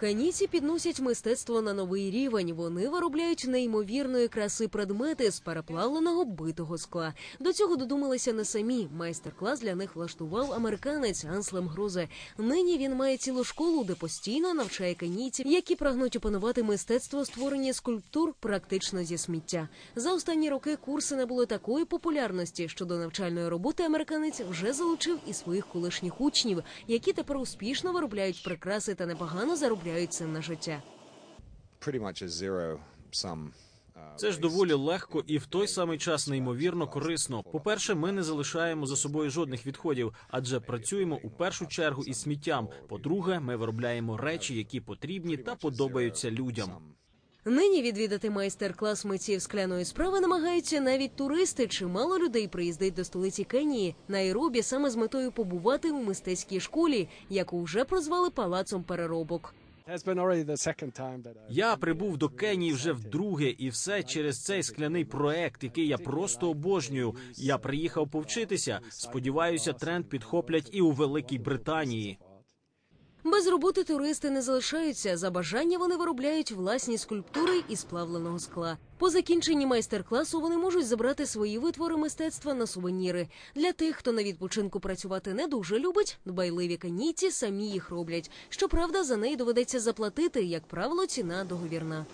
Каніці підносять мистецтво на новий рівень. Вони виробляють неймовірної краси предмети з переплавленого битого скла. До цього додумалися не самі. Майстер-клас для них влаштував американець Анслем Грузе. Нині він має цілу школу, де постійно навчає канійців, які прагнуть опанувати мистецтво створення скульптур практично зі сміття. За останні роки курси набули такої популярності, що до навчальної роботи американець вже залучив і своїх колишніх учнів, які тепер успішно виробляють прикраси та непогано заробляють цим на життя. sum. Це ж доволі легко і в той самий час неймовірно корисно. По-перше, ми не залишаємо за собою жодних відходів, адже працюємо у першу чергу із сміттям. По-друге, ми виробляємо речі, які потрібні та подобаються людям. Нині відвідати майстер-клас митців скляної справи намагаються навіть туристи. Чимало людей приїздить до столиці Кенії Найробі саме з метою побувати у мистецькій школі, яку вже прозвали палацом переробок. Я прибув до Кенії вже вдруге, і все через цей скляний проект, який я просто обожнюю. Я приїхав повчитися. Сподіваюся, тренд підхоплять і у Великій Британії. Без роботи туристи не залишаються. За бажання вони виробляють власні скульптури із плавленого скла. По закінченні майстер-класу вони можуть забрати свої витвори мистецтва на сувеніри. Для тих, хто на відпочинку працювати не дуже любить, дбайливі канійці самі їх роблять. Щоправда, за неї доведеться заплатити, як правило, ціна договірна.